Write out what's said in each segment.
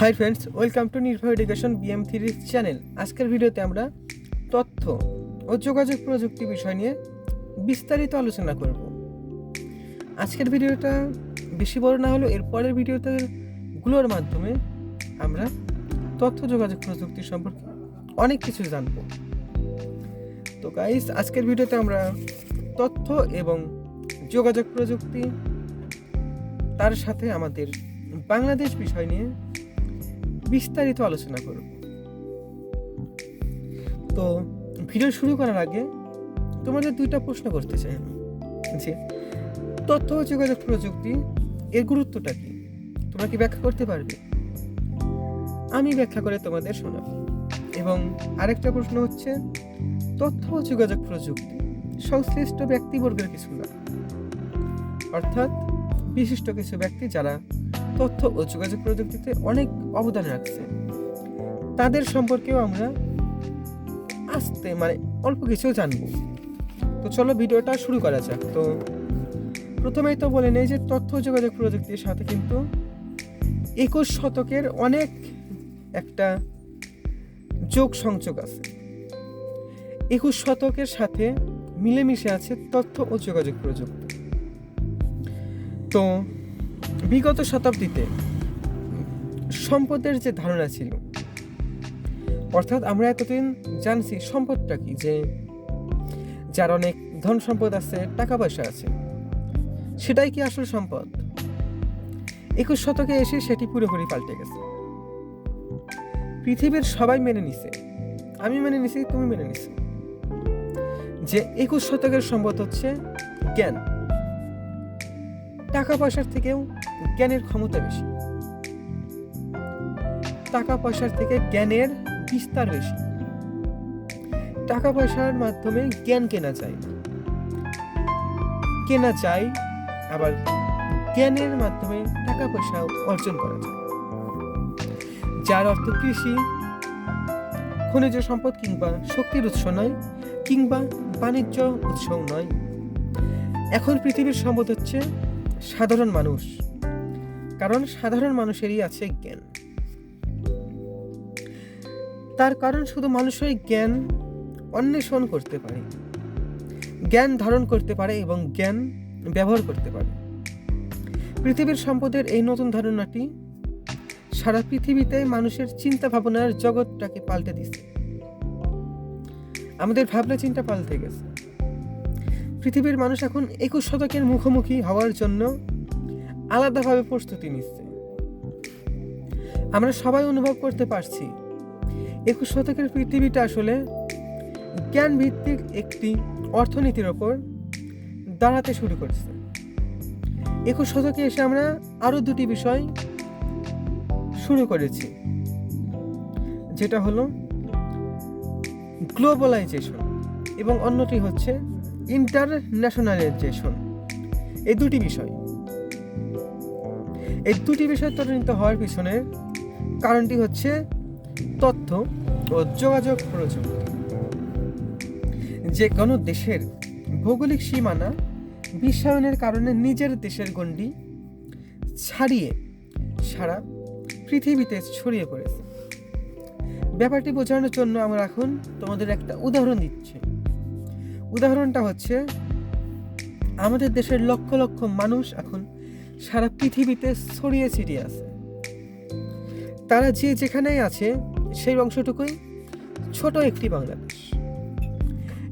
Hi friends welcome to Nirbhay education BM three channel আজকের ভিডিওতে আমরা তথ্য ও যোগাযোগ প্রযুক্তি বিষয় নিয়ে বিস্তারিত আলোচনা করব। আজকের ভিডিওটা বেশি বড় না হলেও এর পরের ভিডিওতে গুলোর মাধ্যমে আমরা তথ্য, যোগাযোগ প্রযুক্তি সম্পর্কে অনেক কিছু জানব। তো গাইস আজকের ভিডিওতে আমরা তথ্য এবং যোগাযোগ প্রযুক্তি, তার সাথে আমাদের বাংলাদেশ বিষয় নিয়ে বিস্তারিত আলোচনা করব। তো ভিডিও শুরু করার আগে তোমাদের দুইটা প্রশ্ন করতে চাই আমি। যে তথ্য যোগাযোগ প্রযুক্তি এর গুরুত্বটা কি? তোমরা কি ব্যাখ্যা করতে পারবে? আমি ব্যাখ্যা করে তোমাদের শোনাব। এবং আরেকটা প্রশ্ন হচ্ছে, তথ্য ও যোগাযোগ প্রযুক্তি সংশ্লিষ্ট ব্যক্তিবর্গের কিছু না। অর্থাৎ বিশিষ্ট কিছু ব্যক্তি যারা তথ্য ও যোগাযোগ প্রযুক্তিতে অনেক অবদান রাখছে। তাদের সম্পর্কেও আমরা আসতে মানে অল্প কিছু জানব। তো চলো ভিডিওটা শুরু করা যাক। তো প্রথমেই তো বলে নেই যে তথ্য যোগাযোগ প্রযুক্তির সাথে কিন্তু একুশ শতকের অনেক একটা যোগ সংযোগ আছে। একুশ শতকের সাথে মিলেমিশে আছে তথ্য ও যোগাযোগ প্রযুক্তি। তো বিগত শতাব্দীতে সম্পদের যে ধারণা ছিল, অর্থাৎ আমরা এতদিন জানছি সম্পদটা কি, যে যার অনেক ধন সম্পদ আছে, টাকা পয়সা আছে, সেটাই কি আসল সম্পদ? একুশ শতকে এসে সেটি পুরোপুরি পাল্টে গেছে। পৃথিবীর সবাই মেনে নিছে। আমি মেনে নিছি, তুমি মেনে নিছি। যে একুশ শতকের সম্পদ হচ্ছে জ্ঞান। টাকা পয়সার থেকেও জ্ঞানের ক্ষমতা বেশি। টাকা পয়সার থেকে জ্ঞানের বিস্তার বেশি। টাকা পয়সার মাধ্যমে জ্ঞান কেনা যায় কেনা যায় আবার জ্ঞানের মাধ্যমে টাকা পয়সা অর্জন করা যায় যার অর্থ কৃষি, খনিজ সম্পদ কিংবা শক্তির উৎস নয়, কিংবা বাণিজ্য উৎসও নয়। এখন পৃথিবীর সম্পদ হচ্ছে সাধারণ মানুষ। কারণ সাধারণ মানুষেরই আছে জ্ঞান। তার কারণ শুধু মানুষই জ্ঞান অন্বেষণ করতে পারে। জ্ঞান ধারণ করতে পারে এবং জ্ঞান ব্যবহার করতে পারে। পৃথিবীর সম্পদের এই নতুন ধারণাটি সারা পৃথিবীতে মানুষের চিন্তা ভাবনার জগৎটাকে পাল্টে দিচ্ছে আমাদের ভাবনা চিন্তা পাল্টে গেছে। পৃথিবীর মানুষ এখন একুশ শতকের মুখোমুখি হওয়ার জন্য আলাদাভাবে প্রস্তুতি নিচ্ছে। আমরা সবাই অনুভব করতে পারছি, একুশ শতকের পৃথিবীটা আসলে জ্ঞান ভিত্তিক একটি অর্থনীতির ওপর দাঁড়াতে শুরু করছে। একুশ শতকে এসে আমরা আরও দুটি বিষয় শুরু করেছি। যেটা হলো গ্লোবালাইজেশন এবং অন্যটি হচ্ছে ইন্টারন্যাশনালাইজেশন। এই দুটি বিষয় এই দুটি বিষয় ত্বরান্বিত হওয়ার পিছনে কারণটি হচ্ছে তথ্য ও যোগাযোগ প্রযুক্তি যে কোনো দেশের ভৌগোলিক সীমানা বিশ্বায়নের কারণে নিজের দেশের গণ্ডি ছাড়িয়ে সারা পৃথিবীতে ছড়িয়ে পড়েছে। ব্যাপারটি বোঝানোর জন্য আমরা এখন তোমাদের একটা উদাহরণ দিচ্ছি। উদাহরণটা হচ্ছে, আমাদের দেশের লক্ষ লক্ষ মানুষ এখন সারা পৃথিবীতে ছড়িয়ে ছিটিয়ে আছে। তারা যে যেখানেই আছে, সেই অংশটুকুই ছোট একটি বাংলাদেশ।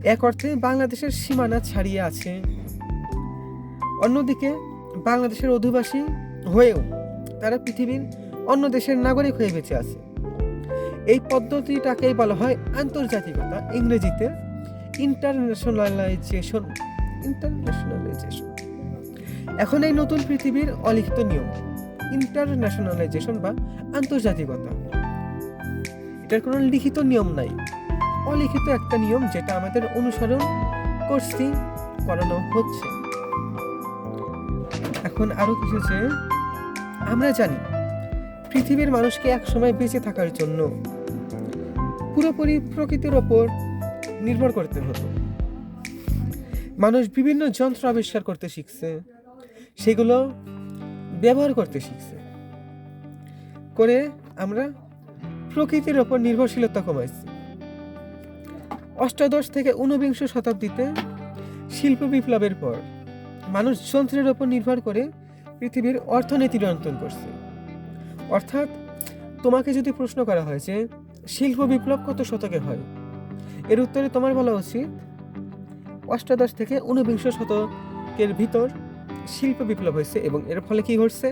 এক অর্থে বাংলাদেশের সীমানা ছাড়িয়ে আছে। অন্যদিকে বাংলাদেশের অধিবাসী হয়েও তারা পৃথিবীর অন্য দেশের নাগরিক হয়ে বেঁচে আছে। এই পদ্ধতিটাকেই বলা হয় আন্তর্জাতিকতা, ইংরেজিতে ইন্টারন্যাশনালাইজেশন ইন্টারন্যাশনালাইজেশন এখন এই নতুন পৃথিবীর অলিখিত নিয়ম ইন্টারন্যাশনালাইজেশন বা আন্তর্জাতিকতা। এটার কোনো লিখিত নিয়ম নাই। অলিখিত একটা নিয়ম যেটা আমাদের অনুসরণ করছি, করানো হচ্ছে। এখন আরও কিছু যে আমরা জানি, পৃথিবীর মানুষকে একসময় বেঁচে থাকার জন্য পুরোপুরি প্রকৃতির ওপর নির্ভর করতে হতো। মানুষ বিভিন্ন যন্ত্র আবিষ্কার করতে শিখছে সেগুলো ব্যবহার করতে শিখছে। করে আমরা প্রকৃতির ওপর নির্ভরশীলতা কমাইছি। অষ্টাদশ থেকে ঊনবিংশ শতাব্দীতে শিল্প বিপ্লবের পর মানুষ যন্ত্রের ওপর নির্ভর করে পৃথিবীর অর্থনীতি নিয়ন্ত্রণ করছে। অর্থাৎ তোমাকে যদি প্রশ্ন করা হয় যে, শিল্প বিপ্লব কত শতকে হয়? এর উত্তরে তোমার বলা উচিত অষ্টাদশ থেকে ঊনবিংশ শতকের ভিতর শিল্প বিপ্লব হয়েছে এবং এর ফলে কি ঘটছে?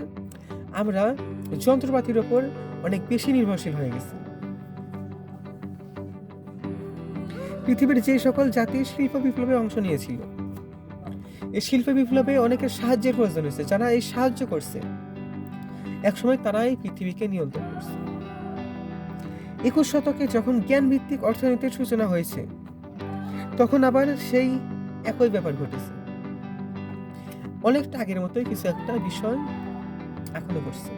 আমরা যন্ত্রপাতির ওপর অনেক বেশি নির্ভরশীল হয়ে গেছি। পৃথিবীর যে সকল জাতি শিল্প বিপ্লবে অংশ নিয়েছিল, এই শিল্প বিপ্লবে অনেকের সাহায্যের প্রয়োজন হয়েছে, যারা এই সাহায্য করছে। একসময় তারাই পৃথিবীকে নিয়ন্ত্রণ করছে। একুশ শতকে যখন জ্ঞান ভিত্তিক অর্থনীতির সূচনা হয়েছে, তখন আবার সেই একই ব্যাপার ঘটেছে। অনেকটা আগের মতোই কিছু একটা বিষয় এখনও ঘটছে।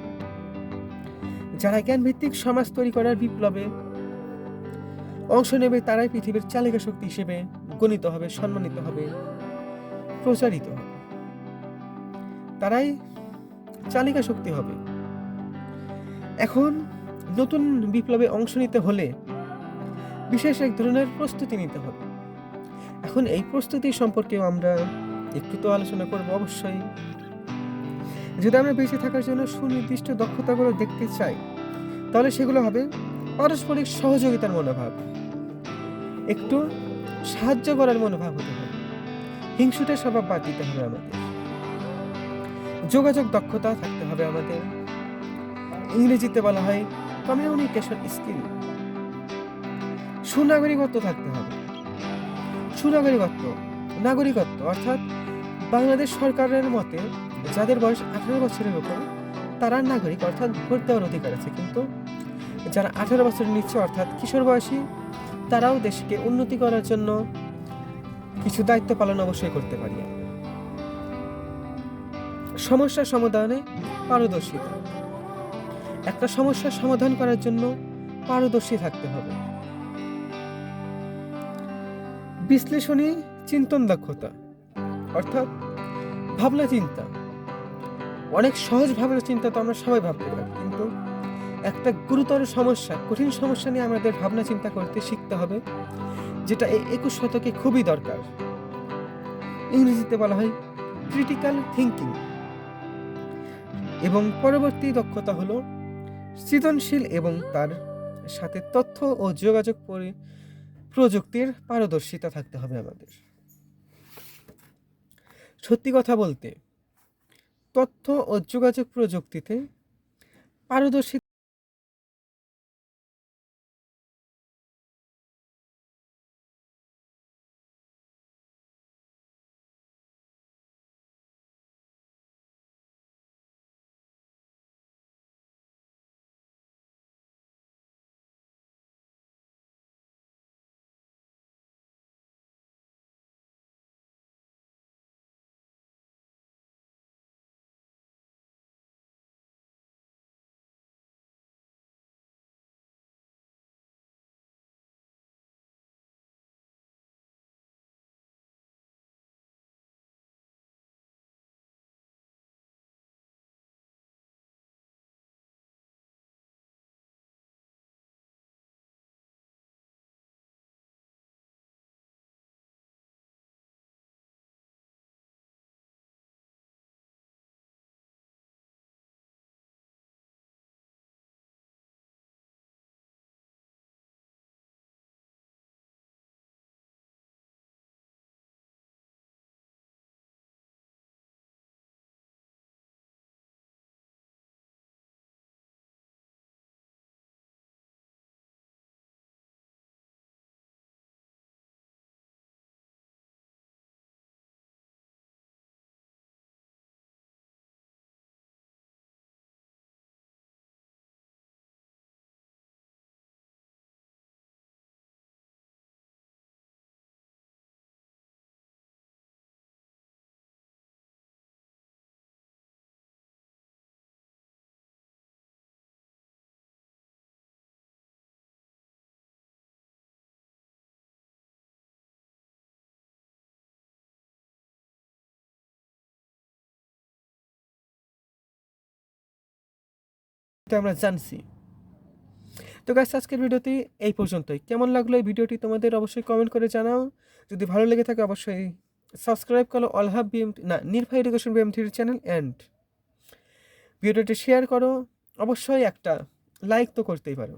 যারা জ্ঞান ভিত্তিক সমাজ তৈরি করার বিপ্লবে অংশ নেবে, তারাই পৃথিবীর চালিকা শক্তি হিসেবে গণিত হবে, সম্মানিত হবে, প্রচারিত হবে। তারাই চালিকা শক্তি হবে। এখন নতুন বিপ্লবে অংশ নিতে হলে বিশেষ এক ধরনের প্রস্তুতি নিতে হবে। এখন এই প্রস্তুতি সম্পর্কেও আমরা একটু তো আলোচনা করব, অবশ্যই। যদি আমরা বেঁচে থাকার জন্য সুনির্দিষ্ট দক্ষতাগুলো দেখতে চাই, তাহলে সেগুলো হবে পারস্পরিক সহযোগিতার মনোভাব। একটু সাহায্য করার মনোভাব হতে হবে। হিংসুটের স্বভাব বাদ দিতে হবে আমাদের। যোগাযোগ দক্ষতা থাকতে হবে আমাদের। ইংরেজিতে বলা হয় কমিউনিকেশন স্কিল সুনাগরিকত্ব থাকতে হবে। সুনাগরিকত্ব, নাগরিকত্ব, অর্থাৎ বাংলাদেশ সরকারের মতে, যাদের বয়স আঠারো বছরের উপর, তারা নাগরিক অর্থাৎ ভোট দেওয়ার অধিকার আছে। কিন্তু যারা আঠারো বছরের নিচে অর্থাৎ কিশোর বয়সী, তারাও দেশকে উন্নতি করার জন্য কিছু দায়িত্ব পালন অবশ্যই করতে পারি। সমস্যা সমাধানে পারদর্শিতা। একটা সমস্যার সমাধান করার জন্য পারদর্শী থাকতে হবে। বিশ্লেষণী চিন্তন দক্ষতা। অর্থাৎ ভাবনা চিন্তা। অনেক সহজ ভাবনা চিন্তা তো আমরা সবাই ভাবতে পারি, কিন্তু একটা গুরুতর সমস্যা, কঠিন সমস্যা নিয়ে আমাদের ভাবনা চিন্তা করতে শিখতে হবে, যেটা এই একুশ শতকে খুবই দরকার। ইংরেজিতে বলা হয় ক্রিটিক্যাল থিঙ্কিং এবং পরবর্তী দক্ষতা হলো সৃজনশীল এবং তার সাথে তথ্য ও যোগাযোগ পরি প্রযুক্তির পারদর্শিতা থাকতে হবে আমাদের। সত্যি কথা বলতে তথ্য ও যোগাযোগ প্রযুক্তিতে পারদর্শী আমরা জানছি। তো গাছ আজকের ভিডিওটি এই পর্যন্তই। কেমন লাগল এই ভিডিওটি তোমাদের অবশ্যই কমেন্ট করে জানাও। যদি ভালো লেগে থাকে অবশ্যই সাবস্ক্রাইব করো অল হাব বিএম না নির্ভয় এডুকেশন বিএম থ্রির চ্যানেল অ্যান্ড ভিডিওটি শেয়ার করো। অবশ্যই একটা লাইক তো করতেই পারো।